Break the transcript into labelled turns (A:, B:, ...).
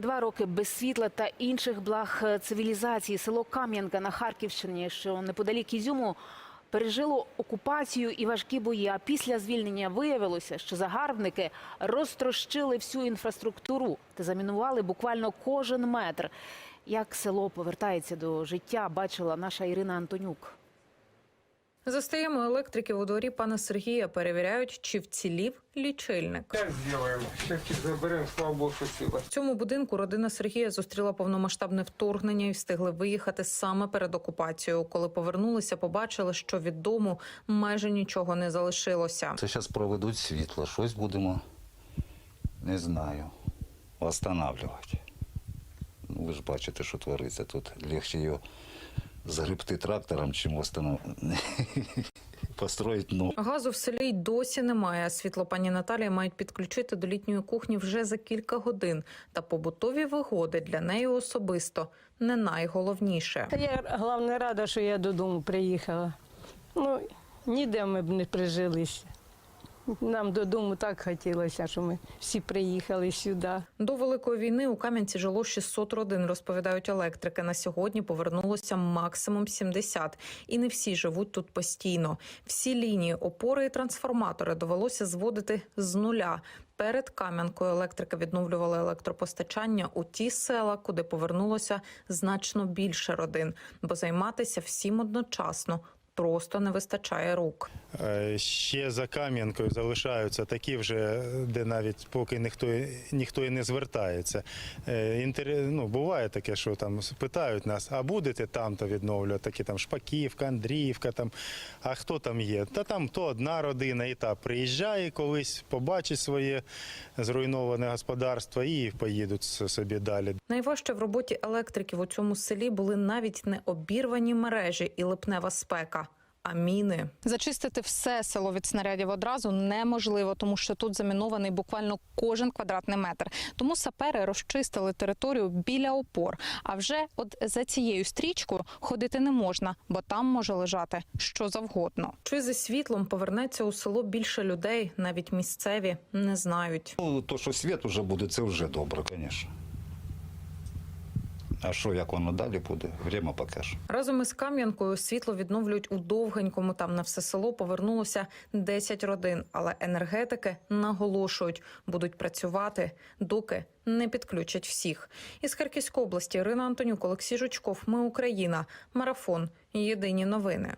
A: Два роки без світла та інших благ е, цивілізації. Село Кам'янка на Харківщині, що неподалік Ізюму, пережило окупацію і важкі бої. А після звільнення виявилося, що загарбники розтрощили всю інфраструктуру та замінували буквально кожен метр. Як село повертається до життя, бачила наша Ірина Антонюк.
B: Застаємо електриків у дворі пана Сергія. Перевіряють, чи вцілів лічильник.
C: Так сделаем. Сейчас их заберем, слава богу, что сила.
B: В цьому будинку родина Сергія зустріла повномасштабне вторгнення і встигли виїхати саме перед окупацією. Коли повернулися, побачили, що від дому майже нічого не залишилося.
D: Це зараз проведуть світло, щось будемо, не знаю, восстанавливати. Ну, ви ж бачите, що твориться тут. Легше його загребти трактором, чим восстанов... построїти нову.
B: Газу в селі й досі немає. Світло пані Наталії мають підключити до літньої кухні вже за кілька годин. Та побутові вигоди для неї особисто не найголовніше.
E: Я головне рада, що я додому приїхала. Ну, ніде ми б не прижилися. Нам додому так хотілося, що ми всі приїхали сюди.
B: До великої війни у Кам'янці жило 600 родин, розповідають електрики. На сьогодні повернулося максимум 70. І не всі живуть тут постійно. Всі лінії, опори і трансформатори довелося зводити з нуля. Перед Кам'янкою електрики відновлювали електропостачання у ті села, куди повернулося значно більше родин, бо займатися всім одночасно просто не вистачає рук.
F: Е, Ще за Кам'янкою залишаються такі вже, де навіть поки ніхто ніхто і не звертається. Е, Інтер... Ну, буває таке, що там питають нас, а будете там-то відновлювати, такі там Шпаківка, Андріївка, там, а хто там є? Та там то одна родина, і та приїжджає колись, побачить своє зруйноване господарство і поїдуть собі далі.
B: Найважче в роботі електриків у цьому селі були навіть не обірвані мережі і липнева спека, а міни.
G: Зачистити все село від снарядів одразу неможливо, тому що тут замінований буквально кожен квадратний метр. Тому сапери розчистили територію біля опор. А вже от за цією стрічкою ходити не можна, бо там може лежати що завгодно.
B: Чи зі світлом повернеться у село більше людей, навіть місцеві не знають.
D: Ну, то, що світ вже буде, це вже добре, звісно. А що, як воно далі буде, время покаже.
B: Разом із Кам'янкою світло відновлюють у довгенькому. Там на все село повернулося 10 родин. Але енергетики наголошують, будуть працювати, доки не підключать всіх. Із Харківської області Ірина Антонюк, Олексій Жучков. Ми Україна. Марафон. Єдині новини.